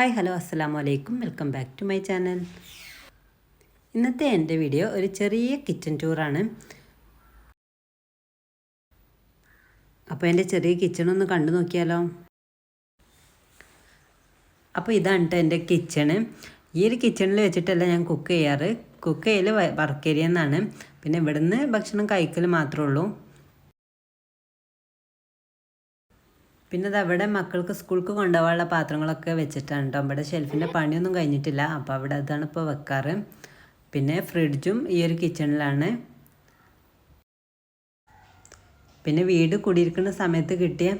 Hi hello അസ്സാം വലൈക്കും welcome back to my channel. ഇന്നത്തെ എന്റെ വീഡിയോ ഒരു ചെറിയ കിച്ചൺ ടൂറാണ്. അപ്പോൾ എന്റെ ചെറിയ കിച്ചൺ ഒന്ന് കണ്ടു നോക്കിയാലോ? അപ്പോൾ ഇതാണ് കേട്ടോ എന്റെ കിച്ചണ്. ഈ ഒരു കിച്ചണിൽ വെച്ചിട്ടല്ല ഞാൻ കുക്ക് ചെയ്യാറ്. കുക്ക് ചെയ്യൽ വർക്ക് ഏരിയ എന്നാണ്. പിന്നെ ഇവിടുന്ന് ഭക്ഷണം കഴിക്കൽ മാത്രമേ ഉള്ളൂ. പിന്നെ അവിടെ മക്കൾക്ക് സ്കൂൾക്ക് കൊണ്ടുപോകാനുള്ള പാത്രങ്ങളൊക്കെ വെച്ചിട്ടാണ് കേട്ടോ അവിടെ ഷെൽഫിന്റെ പണിയൊന്നും കഴിഞ്ഞിട്ടില്ല. അപ്പോൾ അവിടെ അതാണ് ഇപ്പോൾ വെക്കാറ്. പിന്നെ ഫ്രിഡ്ജും ഈ ഒരു കിച്ചണിലാണ് പിന്നെ വീട് കുടിയിരിക്കുന്ന സമയത്ത് കിട്ടിയ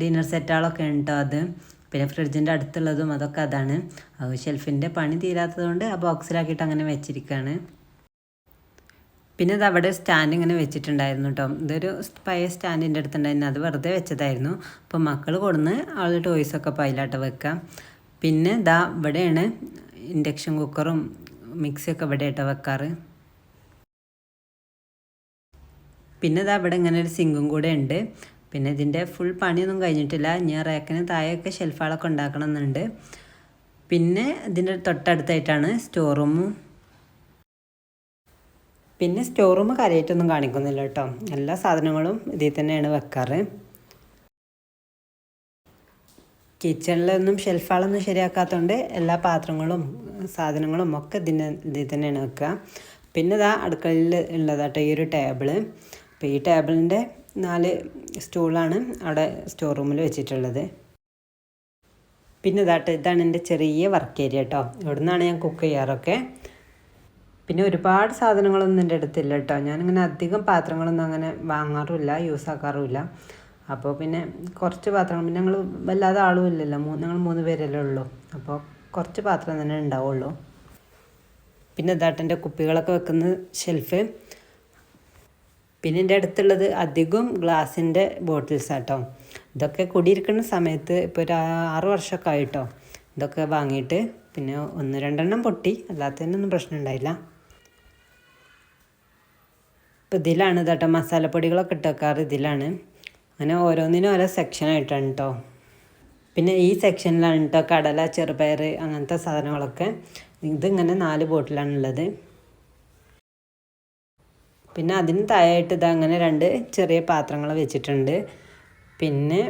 ഡിന്നർ സെറ്റുകളൊക്കെ ഉണ്ടോ അത്? പിന്നെ ഫ്രിഡ്ജിന്റെ അടുത്തുള്ളതും അതൊക്കെ അതാണ്. ഷെൽഫിന്റെ പണി തീരാത്തതുകൊണ്ട് ആ ബോക്സിലാക്കിയിട്ട് അങ്ങനെ വെച്ചിരിക്കുകയാണ് പിന്നെ അത് അവിടെ സ്റ്റാൻഡ് ഇങ്ങനെ വെച്ചിട്ടുണ്ടായിരുന്നു കേട്ടോ ഇതൊരു പഴയ സ്റ്റാൻഡിന്റെ അടുത്തുണ്ടായിരുന്നു. അത് വെറുതെ വെച്ചതായിരുന്നു. അപ്പോൾ മക്കൾ കൊടുന്ന് അവൾ ടോയ്സൊക്കെ പൈലാട്ട് വെക്കാം. പിന്നെ ഇതാ ഇവിടെയാണ് ഇൻഡക്ഷൻ കുക്കറും മിക്സിയൊക്കെ ഇവിടെ ആയിട്ട് വെക്കാറ്. പിന്നെ ഇതാ ഇവിടെ ഇങ്ങനെ ഒരു സിങ്കും കൂടെ ഉണ്ട് പിന്നെ ഇതിന്റെ ഫുൾ പണിയൊന്നും കഴിഞ്ഞിട്ടില്ല. ഞാൻ റേക്കിന് താഴെയൊക്കെ ഷെൽഫുകളൊക്കെ ഉണ്ടാക്കണമെന്നുണ്ട് പിന്നെ ഇതിന്റെ തൊട്ടടുത്തായിട്ടാണ് സ്റ്റോർ റൂമും പിന്നെ സ്റ്റോർ റൂം കാര്യമായിട്ടൊന്നും കാണിക്കുന്നില്ല കേട്ടോ. എല്ലാ സാധനങ്ങളും ഇതിൽ തന്നെയാണ് വെക്കാറ്. കിച്ചണിലൊന്നും ഷെൽഫാളൊന്നും ശരിയാക്കാത്തതുകൊണ്ട് എല്ലാ പാത്രങ്ങളും സാധനങ്ങളും ഒക്കെ ഇതിന് ഇതിൽ തന്നെയാണ് വെക്കുക. പിന്നെ ഇതാ അടുക്കളയിൽ ഉള്ളതാട്ടോ ഈ ഒരു ടേബിൾ അപ്പോൾ ഈ ടേബിളിന്റെ നാല് സ്റ്റൂളാണ് അവിടെ സ്റ്റോർ റൂമിൽ വെച്ചിട്ടുള്ളത്. പിന്നെ ഇതാട്ട് ഇതാണ് എന്റെ ചെറിയ വർക്ക് ഏരിയ കേട്ടോ ഇവിടുന്നാണ് ഞാൻ കുക്ക് ചെയ്യാറൊക്കെ. പിന്നെ ഒരുപാട് സാധനങ്ങളൊന്നും എന്റെ അടുത്തില്ല കേട്ടോ. ഞാനിങ്ങനെ അധികം പാത്രങ്ങളൊന്നും അങ്ങനെ വാങ്ങാറുമില്ല യൂസ് ആക്കാറുമില്ല. അപ്പോൾ പിന്നെ കുറച്ച് പാത്രങ്ങൾ പിന്നെ ഞങ്ങൾ വല്ലാതെ ആളും ഇല്ലല്ലോ. മൂന്ന് ഞങ്ങൾ മൂന്ന് പേരല്ലേ ഉള്ളൂ. അപ്പോൾ കുറച്ച് പാത്രം തന്നെ ഉണ്ടാവുള്ളൂ. പിന്നെ ഇതാട്ടെന്റെ കുപ്പികളൊക്കെ വെക്കുന്ന ഷെൽഫ് പിന്നെ എന്റെ അടുത്തുള്ളത് അധികം ഗ്ലാസിന്റെ ബോട്ടിൽസ് ആട്ടോ ഇതൊക്കെ കുടിയിരിക്കുന്ന സമയത്ത് ഇപ്പോൾ ഒരു ആറ് വർഷമൊക്കെ ആയിട്ടോ ഇതൊക്കെ വാങ്ങിയിട്ട് പിന്നെ ഒന്ന് രണ്ടെണ്ണം പൊട്ടി. അല്ലാത്തതിനൊന്നും പ്രശ്നം ഉണ്ടായില്ല. ഇപ്പം ഇതിലാണ് കേട്ടോ മസാലപ്പൊടികളൊക്കെ ഇട്ട് വെക്കാറ് ഇതിലാണ്. അങ്ങനെ ഓരോന്നിനും ഓരോ സെക്ഷനായിട്ടാണ് കേട്ടോ പിന്നെ ഈ സെക്ഷനിലാണ് കേട്ടോ കടല ചെറുപയർ അങ്ങനത്തെ സാധനങ്ങളൊക്കെ. ഇതിങ്ങനെ നാല് ബോട്ടിലാണുള്ളത് പിന്നെ അതിന് താഴെയായിട്ട് ഇത് അങ്ങനെ രണ്ട് ചെറിയ പാത്രങ്ങൾ വെച്ചിട്ടുണ്ട്. പിന്നെ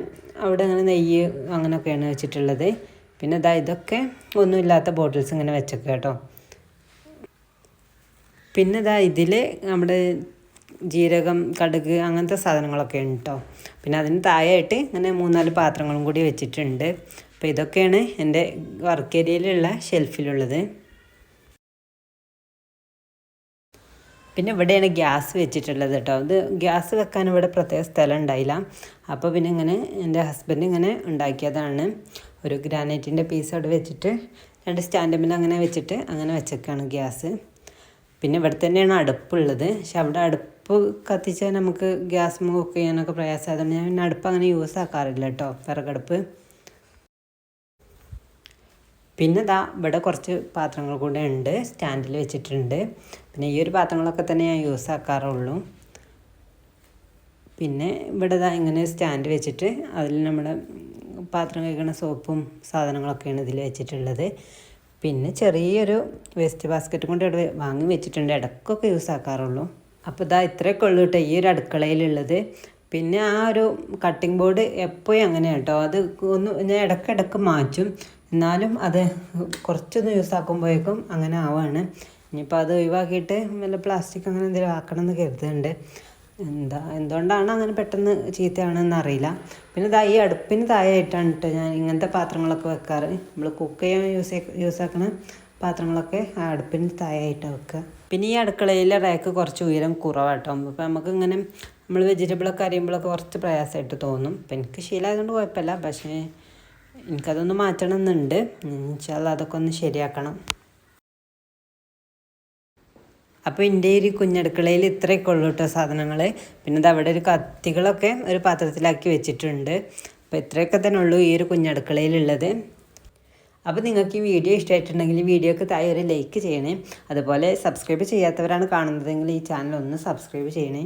അവിടെ അങ്ങനെ നെയ്യ് അങ്ങനെയൊക്കെയാണ് വെച്ചിട്ടുള്ളത്. പിന്നെ ഇതാ ഇതൊക്കെ ഒന്നുമില്ലാത്ത ബോട്ടിൽസ് ഇങ്ങനെ വെച്ചേക്കാം കേട്ടോ പിന്നെ ഇതാ ഇതിൽ നമ്മുടെ ജീരകം കടുക് അങ്ങനത്തെ സാധനങ്ങളൊക്കെ ഉണ്ട്? കേട്ടോ പിന്നെ അതിന് താഴെയായിട്ട് ഇങ്ങനെ മൂന്നാൽ പാത്രങ്ങളും കൂടി വെച്ചിട്ടുണ്ട്. അപ്പോൾ ഇതൊക്കെയാണ് എന്റെ വർക്ക് ഏരിയയിലുള്ള ഷെൽഫിലുള്ളത് പിന്നെ ഇവിടെയാണ് ഗ്യാസ് വെച്ചിട്ടുള്ളത് കേട്ടോ. ഇത് ഗ്യാസ് വെക്കാൻ ഇവിടെ പ്രത്യേക സ്ഥലം ഉണ്ടായില്ല. അപ്പോൾ പിന്നെ ഇങ്ങനെ എന്റെ ഹസ്ബൻഡ് ഇങ്ങനെ ഉണ്ടാക്കിയതാണ്. ഒരു ഗ്രാനൈറ്റിന്റെ പീസ് അവിടെ വെച്ചിട്ട് രണ്ട് സ്റ്റാൻഡമിൽ അങ്ങനെ വെച്ചിട്ട് അങ്ങനെ വെച്ചേക്കാണ് ഗ്യാസ്. പിന്നെ ഇവിടെ തന്നെയാണ് അടുപ്പുള്ളത്. പക്ഷെ അവിടെ അടുപ്പ് കത്തിച്ചാൽ നമുക്ക് ഗ്യാസ് കുക്ക് ചെയ്യാനൊക്കെ പ്രയാസമായതുകൊണ്ട് ഞാൻ പിന്നെ അടുപ്പ് അങ്ങനെ യൂസ് ആക്കാറില്ല കേട്ടോ. വിറകടുപ്പ്. പിന്നെ ഇതാ ഇവിടെ കുറച്ച് പാത്രങ്ങൾ കൂടെ ഉണ്ട്. സ്റ്റാൻഡിൽ വെച്ചിട്ടുണ്ട്. പിന്നെ ഈ ഒരു പാത്രങ്ങളൊക്കെ തന്നെ ഞാൻ യൂസ് ആക്കാറുള്ളൂ. പിന്നെ ഇവിടെ ഇതാ ഇങ്ങനെ സ്റ്റാൻഡ് വെച്ചിട്ട് അതിൽ നമ്മുടെ പാത്രം കഴിക്കുന്ന സോപ്പും സാധനങ്ങളൊക്കെയാണ് ഇതിൽ വെച്ചിട്ടുള്ളത്. പിന്നെ ചെറിയൊരു വേസ്റ്റ് ബാസ്ക്കറ്റ് കൊണ്ട് ഇവിടെ വാങ്ങി വെച്ചിട്ടുണ്ട്. ഇടക്കൊക്കെ യൂസ് ആക്കാറുള്ളൂ. അപ്പോൾ ഇതാ ഇത്രയൊക്കെ ഉള്ളൂ കേട്ടോ ഈ ഒരു അടുക്കളയിലുള്ളത്. പിന്നെ ആ ഒരു കട്ടിംഗ് ബോർഡ് എപ്പോഴും അങ്ങനെ കേട്ടോ. അത് ഒന്ന് ഞാൻ ഇടയ്ക്കിടയ്ക്ക് മാറ്റും. എന്നാലും അത് കുറച്ചൊന്ന് യൂസ് ആക്കുമ്പോഴേക്കും അങ്ങനെ ആവുകയാണ് ഇനിയിപ്പോൾ അത് ഒഴിവാക്കിയിട്ട് വല്ല പ്ലാസ്റ്റിക് അങ്ങനെ എന്തെങ്കിലും ആക്കണം എന്ന് കരുതുന്നുണ്ട്. എന്താ എന്തുകൊണ്ടാണ് അങ്ങനെ പെട്ടെന്ന് ചീത്തയാണെന്ന് അറിയില്ല. പിന്നെ ഇതാ ഈ അടുപ്പിന് താഴെയായിട്ടാണ് കേട്ടോ ഞാൻ ഇങ്ങനത്തെ പാത്രങ്ങളൊക്കെ വെക്കാറ്. നമ്മൾ കുക്ക് ചെയ്യാൻ യൂസ് യൂസ് ആക്കുന്ന പാത്രങ്ങളൊക്കെ ആ അടുപ്പിന് താഴെയായിട്ടാണ് വെക്കുക പിന്നെ ഈ അടുക്കളയിലെ റാക്ക് കുറച്ച് ഉയരം കുറവാട്ടോ അപ്പോൾ നമുക്ക് ഇങ്ങനെ നമ്മൾ വെജിറ്റബിളൊക്കെ അറിയുമ്പോഴൊക്കെ കുറച്ച് പ്രയാസമായിട്ട് തോന്നും. അപ്പം എനിക്ക് ശീലമായതുകൊണ്ട് കുഴപ്പമില്ല. പക്ഷേ എനിക്കതൊന്ന് മാറ്റണം എന്നുണ്ട്. എന്നുവെച്ചാൽ അതൊക്കെ ഒന്ന് ശരിയാക്കണം. അപ്പോൾ എന്റെ ഒരു കുഞ്ഞടുക്കളയിൽ ഇത്രയൊക്കെ ഉള്ളൂ കേട്ടോ സാധനങ്ങൾ പിന്നെ അവിടെ ഒരു കത്തികളൊക്കെ ഒരു പാത്രത്തിലാക്കി വെച്ചിട്ടുണ്ട്. അപ്പോൾ ഇത്രയൊക്കെ തന്നെ ഉള്ളൂ ഈ ഒരു കുഞ്ഞടുക്കളയിലുള്ളത് അപ്പോൾ നിങ്ങൾക്ക് ഈ വീഡിയോ ഇഷ്ടമായിട്ടുണ്ടെങ്കിൽ വീഡിയോക്ക് താഴെ ഒരു ലൈക്ക് ചെയ്യണേ. അതുപോലെ സബ്സ്ക്രൈബ് ചെയ്യാത്തവരാണ് കാണുന്നതെങ്കിൽ ഈ ചാനൽ ഒന്ന് സബ്സ്ക്രൈബ് ചെയ്യണേ.